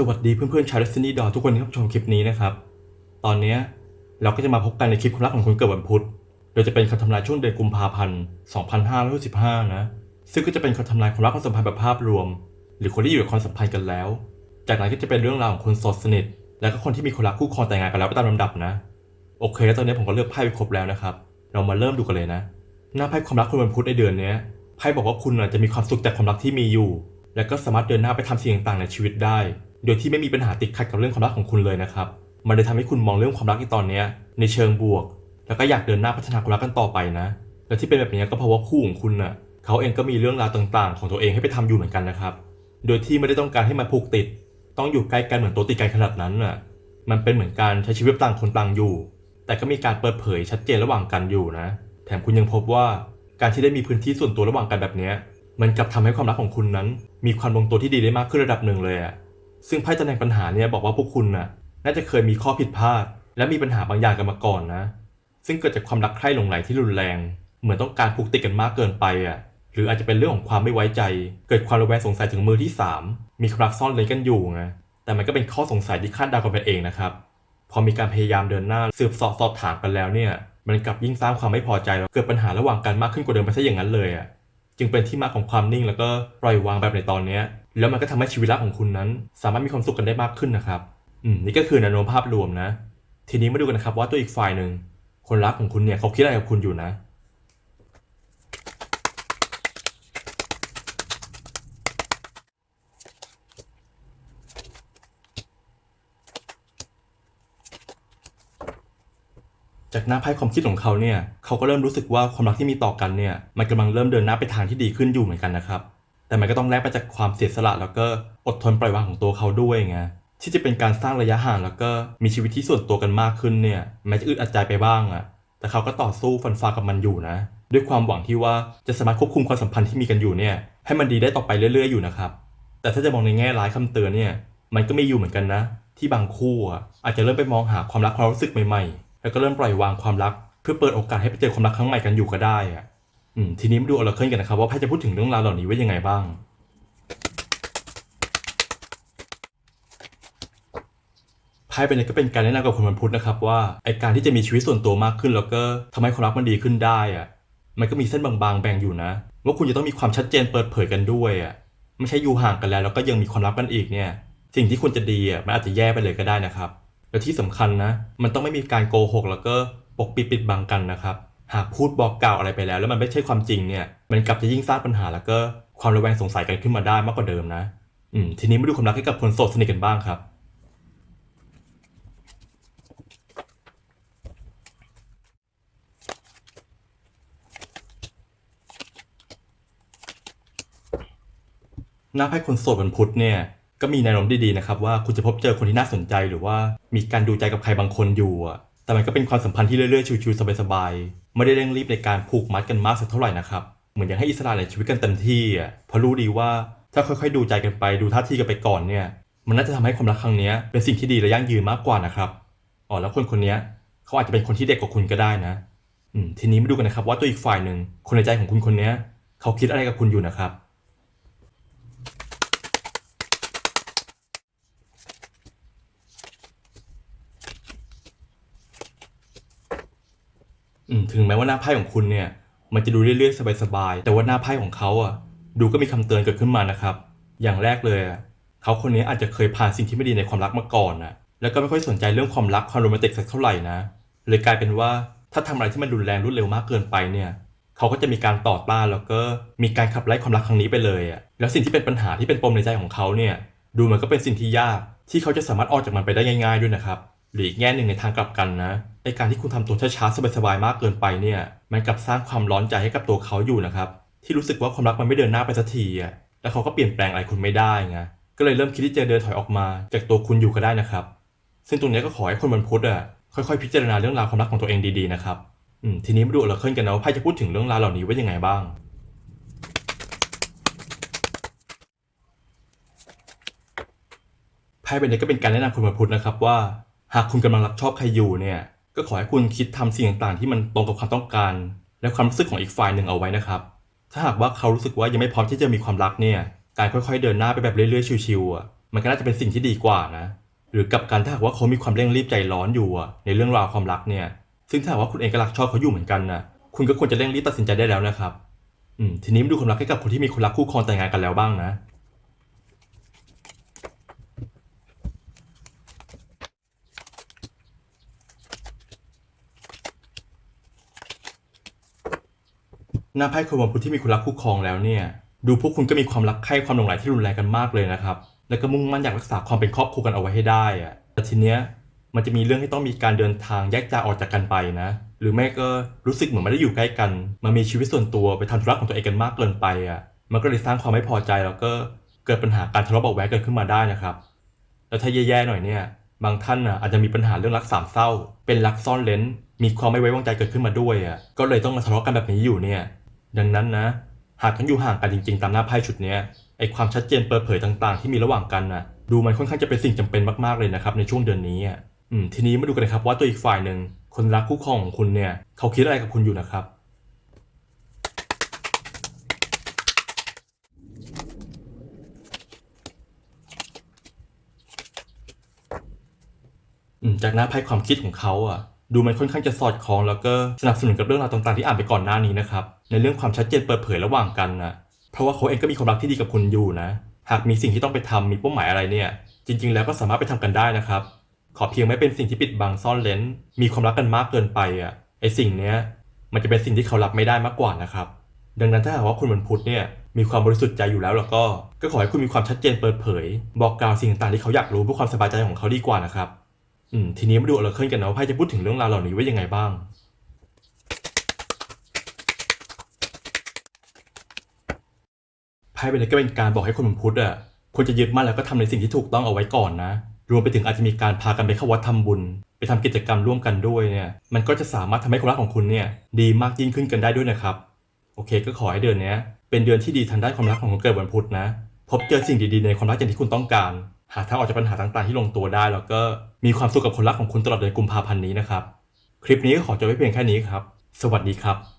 สวัสดีเพื่อนๆชาว Destiny ดอทุกคนที่รับชมคลิปนี้นะครับ ตอนนี้เราก็จะมาพบกันในคลิปความรักของคนเกิดวันพุธ โดยจะเป็นคำทำนายช่วงเดือนกุมภาพันธ์2565 นะ ซึ่งก็จะเป็นคำทำนายความรักความสัมพันธ์แบบภาพรวม หรือคนที่อยู่ในความสัมพันธ์กันแล้ว จากนั้นก็จะเป็นเรื่องราวของคนโสดสนิท และก็คนที่มีคนรักคู่ครองแต่งงานกันแล้วไปตามลำดับนะ โอเคแล้วตอนนี้ผมก็เลือกไพ่ไปครบแล้วนะครับ เรามาเริ่มดูกันเลยนะ หน้าไพ่ความรักคนวันพุธในเดือนนี้ไพ่บอกว่าคุณจะมีความสุขจากความรักที่มีอยู่ และก็สามารถเดินหน้าไปทำสิ่งต่างๆในชีวิตได้ โดยที่ไม่มีปัญหาติดขัดกับเรื่องความรักของคุณเลยนะครับ มันเลยทำให้คุณมองเรื่องความรักในตอนนี้ในเชิงบวก แล้วก็อยากเดินหน้าพัฒนาความรักกันต่อไปนะ และที่เป็นแบบนี้ก็เพราะว่าคู่ของคุณน่ะเขาเองก็มีเรื่องราวต่างๆ ของตัวเองให้ไปทำอยู่เหมือนกันนะครับ โดยที่ไม่ได้ต้องการให้มันผูกติด ต้องอยู่ใกล้กันเหมือนตัวติดกันขนาดนั้นน่ะ มันเป็นเหมือนการใช้ชีวิตต่างคนต่างอยู่ แต่ก็มีการเปิดเผยชัดเจนระหว่างกันอยู่นะ แถมคุณยังพบว่าการที่ได้มีพื้นที่ส่วนตัวระหว่างกันแบบนี้มันกลับทำให้ความรักของคุณนั้น มีความลงตัวที่ดีได้มากขึ้นระดับหนึ่งเลยอะ ซึ่งไพ่ตำแหน่งปัญหาเนี่ยบอกว่าพวกคุณน่ะน่าจะเคยมีข้อผิดพลาด และมีปัญหาบางอย่างกันมาก่อนนะ ซึ่งเกิดจากความรักใคร่หลงใหลที่รุนแรง เหมือนต้องการผูกติดกันมากเกินไปอะหรืออาจจะเป็นเรื่องของความไม่ไว้ใจ เกิดความระแวงสงสัยถึงมือที่สามมีความรักซ่อนเร้นกันอยู่ไงแต่มันก็เป็นข้อสงสัยที่คาดเดากันไปเองนะครับ พอมีการพยายามเดินหน้าสืบสอบสอบถามกันแล้วเนี่ย มันกลับยิ่งสร้างความไม่พอใจแล้วเกิดปัญหาระหว่างกันมากขึ้นกว่าเดิมไปซะอย่างนั้นเลยอะจึงเป็นที่มาของความนิ่งแล้วก็ปล่อยวางแบบในตอนเนี้ย แล้วมันก็ทำให้ชีวิตรักของคุณนั้น สามารถมีความสุขกันได้มากขึ้นนะครับ อืมนี่ก็คือแนวโน้มภาพรวมนะ ทีนี้มาดูกันนะครับว่าตัวอีกฝ่ายหนึ่งคนรักของคุณเนี่ยเขาคิดอะไรกับคุณอยู่นะจากหน้าไพ่ความคิดของเขาเนี่ย เขาก็เริ่มรู้สึกว่าความรักที่มีต่อกันเนี่ย มันกำลังเริ่มเดินหน้าไปทางที่ดีขึ้นอยู่เหมือนกันนะครับ แต่มันก็ต้องแลกไปจากความเสียสละแล้วก็อดทนปล่อยวางของตัวเขาด้วยไงที่จะเป็นการสร้างระยะห่างแล้วก็มีชีวิตที่ส่วนตัวกันมากขึ้นเนี่ยแม้จะอึดอัดใจไปบ้างอะแต่เขาก็ต่อสู้ฟันฝ่ากับมันอยู่นะ ด้วยความหวังที่ว่าจะสามารถควบคุมความสัมพันธ์ที่มีกันอยู่เนี่ยให้มันดีได้ต่อไปเรื่อย ๆ อยู่นะครับ แต่ถ้าจะมองในแง่ร้ายคำเตือนเนี่ยมันก็มีอยู่เหมือนกันนะ ที่บางคู่อะอาจจะเริ่มไปมองหาความรักความรู้สึกใหม่ๆ แล้วก็เริ่มปล่อยวางความรัก เพื่อเปิดโอกาสให้ไปเจอความรักครั้งใหม่กันอยู่ก็ได้อะ อืมทีนี้มาดูออร์เคิลกันนะครับว่าไพ่จะพูดถึงเรื่องราวเหล่านี้ไว้ยังไงบ้าง ไพ่เป็นเนี่ยก็เป็นการแนะนำกับคนวันพุธนะครับว่าไอการที่จะมีชีวิตส่วนตัวมากขึ้น แล้วก็ทำให้ความรักมันดีขึ้นได้อะมันก็มีเส้นบางๆแบ่งอยู่นะ ว่าคุณจะต้องมีความชัดเจนเปิดเผยกันด้วยอะไม่ใช่อยู่ห่างกันแล้วแล้วก็ยังมีความลับกันอีกเนี่ย สิ่งที่ควรจะดีอะมันอาจจะแย่ไปเลยก็ได้นะครับ และที่สำคัญนะ มันต้องไม่มีการโกหกแล้วก็ปกปิดปิดบังกันนะครับ หากพูดบอกกล่าวอะไรไปแล้ว แล้วมันไม่ใช่ความจริงเนี่ย มันกลับจะยิ่งสร้างปัญหาแล้วก็ความระแวงสงสัยกันขึ้นมาได้มากกว่าเดิมนะ อืมทีนี้มาดูความรักให้กับคนโสดสนิทกันบ้างครับหน้าไพ่คนโสดวันพุธเนี่ยก็มีแนวโน้มดีๆนะครับว่าคุณจะพบเจอคนที่น่าสนใจหรือว่ามีการดูใจกับใครบางคนอยู่อะแต่มันก็เป็นความสัมพันธ์ที่เรื่อยๆ ชิวๆสบายๆ ไม่ได้เร่งรีบในการผูกมัดกันมากสักเท่าไหร่นะครับ เหมือนอยากให้อิสระในชีวิตกันเต็มที่อะเพราะรู้ดีว่าถ้าค่อยๆ ดูใจกันไปดูท่าทีกันไปก่อนเนี่ย มันน่าจะทำให้ความรักครั้งนี้เป็นสิ่งที่ดีและยั่งยืนมากกว่านะครับอ๋อแล้วคนคนนี้เขาอาจจะเป็นคนที่เด็กกว่าคุณก็ได้นะอืมทีนี้มาดูกันนะครับว่าตัวอีกฝ่ายหนึ่งคนในใจของคุณคนนี้เขาคิดอะไรกับคุณอยู่นะครับ ถึงแม้ว่าหน้าไพ่ของคุณเนี่ย มันจะดูเรื่อยๆสบายๆแต่ว่าหน้าไพ่ของเขาอะดูก็มีคำเตือนเกิดขึ้นมานะครับ อย่างแรกเลยเขาคนนี้อาจจะเคยผ่านสิ่งที่ไม่ดีในความรักมาก่อนนะแล้วก็ไม่ค่อยสนใจเรื่องความรักความโรแมนติกสักเท่าไหร่นะเลยกลายเป็นว่าถ้าทำอะไรที่มันรุนแรงรวดเร็วมากเกินไปเนี่ยเขาก็จะมีการต่อต้านแล้วก็มีการขับไล่ความรักครั้งนี้ไปเลยอะแล้วสิ่งที่เป็นปัญหาที่เป็นปมในใจของเขาเนี่ยดูเหมือนก็เป็นสิ่งที่ยากที่เขาจะสามารถออกจากมันไปได้ง่าย ๆด้วยนะครับหรืออีกแง่หนึ่งในทางกลับกันนะ ไอการที่คุณทำตัวช้าๆสบายๆมากเกินไปเนี่ยมันกลับสร้างความร้อนใจให้กับตัวเขาอยู่นะครับที่รู้สึกว่าความรักมันไม่เดินหน้าไปสักทีอะแล้วเขาก็เปลี่ยนแปลงอะไรคุณไม่ได้ไงก็เลยเริ่มคิดที่จะเดินถอยออกมา จากตัวคุณอยู่ก็ได้นะครับ ซึ่งตรงนี้ก็ขอให้คนวันพุธอะค่อยๆ พิจารณาเรื่องราวความรักของตัวเองดีๆนะครับอืมทีนี้มาดูออร์เคิลกันนะว่าไพ่จะพูดถึงเรื่องราวเหล่านี้ไว้ยังไงบ้างไพ่ใบนี้ก็เป็นการแนะนำคุณวันพุธนะครับว่า หากคุณกำลังรักชอบใครอยู่เนี่ย ก็ขอให้คุณคิดทำสิ่งต่างๆ ที่มันตรงกับความต้องการ และความรู้สึกของอีกฝ่ายหนึ่งเอาไว้นะครับ ถ้าหากว่าเขารู้สึกว่ายังไม่พร้อมที่จะมีความรักเนี่ยการค่อยๆเดินหน้าไปแบบเรื่อยๆชิวๆมันก็น่าจะเป็นสิ่งที่ดีกว่านะ หรือกับกันถ้าหากว่าเขามีความเร่งรีบใจร้อนอยู่ในเรื่องราวความรักเนี่ย ซึ่งถ้าหากว่าคุณเองก็รักชอบเขาอยู่เหมือนกันนะคุณก็ควรจะเร่งรีบตัดสินใจได้แล้วนะครับอืมทีนี้มาดูความรักให้กับคนที่มีคนรักคู่ครองแต่งงานกันแล้วบ้างนะ หน้าไพ่คนวันพุธที่มีคนรักคู่ครองแล้วเนี่ย ดูพวกคุณก็มีความรักใคร่ความหลงใหลที่รุนแรงกันมากเลยนะครับ แล้วก็มุ่งมั่นอยากรักษาความเป็นครอบครัวกันเอาไว้ให้ได้อะแต่ทีเนี้ยมันจะมีเรื่องที่ต้องมีการเดินทางแยกจากออกจากกันไปนะ หรือไม่ก็รู้สึกเหมือนไม่ได้อยู่ใกล้กัน มามีชีวิตส่วนตัวไปทำธุระของตัวเองกันมากเกินไปอะ มันก็เลยสร้างความไม่พอใจแล้วก็เกิดปัญหาการทะเลาะเบาะแว้งเกิดขึ้นมาได้นะครับ แล้วถ้าแย่ๆหน่อยเนี่ย บางท่านน่ะอาจจะมีปัญหาเรื่องรักสามเศร้า เป็นรักซ่อนเลนมีความไม่ไว้วางใจเกิดขึ้นมาด้วยอะ ก็เลยต้องมาทะเลาะกันแบบนี้อยู่เนี่ย ดังนั้นนะ หากทั้งอยู่ห่างกันจริง ๆ ตามหน้าไพ่ชุดนี้ไอความชัดเจนเปิดเผยต่างๆ ที่มีระหว่างกันน่ะดูมันค่อนข้างจะเป็นสิ่งจำเป็นมากๆเลยนะครับในช่วงเดือนนี้อะอืมทีนี้มาดูกันนะครับว่าตัวอีกฝ่ายหนึ่งคนรักคู่ครองของคุณเนี่ยเขาคิดอะไรกับคุณอยู่นะครับอืมจากหน้าไพ่ความคิดของเขาอะ ดูมันค่อนข้างจะสอดคล้องแล้วก็สนับสนุนกับเรื่องราวต่างๆที่อ่านไปก่อนหน้านี้นะครับในเรื่องความชัดเจนเปิดเผยระหว่างกันนะเพราะว่าเขาเองก็มีความรักที่ดีกับคุณอยู่นะ หากมีสิ่งที่ต้องไปทำมีเป้าหมายอะไรเนี่ย จริง ๆ แล้วก็สามารถไปทำกันได้นะครับ ขอเพียงไม่เป็นสิ่งที่ปิดบังซ่อนเลนมีความรักกันมากเกินไปอะไอสิ่งเนี้ยมันจะเป็นสิ่งที่เขารับไม่ได้มากกว่านะครับ ดังนั้นถ้าหากว่าคุณวันพุทธเนี่ยมีความบริสุทธิ์ใจอยู่แล้วแล้วก็ ก็ขอให้คุณมีความชัดเจนเปิดเผย บอกกล่าวสิ่งต่างๆที่เขาอยากรู้เพื่อความสบายใจของเขาดีกว่านะครับ อืมทีนี้มาดูอร์เคิลกันนะว่าไพ่จะพูดถึงเรื่องราวเหล่านี้ไว้ยังไงบ้าง ไพ่ใบนี้ก็เป็นการบอกให้คนวันพุทธอะควรจะยึดมั่นแล้วก็ทำในสิ่งที่ถูกต้องเอาไว้ก่อนนะ รวมไปถึงอาจจะมีการพากันไปเข้าวัดทำบุญ ไปทำกิจกรรมร่วมกันด้วยเนี่ย มันก็จะสามารถทำให้ความรักของคุณเนี่ย ดีมากยิ่งขึ้นกันได้ด้วยนะครับ โอเค ก็ขอให้เดือนนี้เป็นเดือนที่ดีทางด้านความรักของคนเกิดวันพุธนะ พบเจอสิ่งดีๆในความรักอย่างที่คุณต้องการ หาทางออกจากปัญหาต่างๆ ที่ลงตัวได้ แล้วก็มีความสุขกับคนรักของคุณตลอดเดือนกุมภาพันธ์นี้นะครับ คลิปนี้ก็ขอจบไว้เพียงแค่นี้ครับ สวัสดีครับ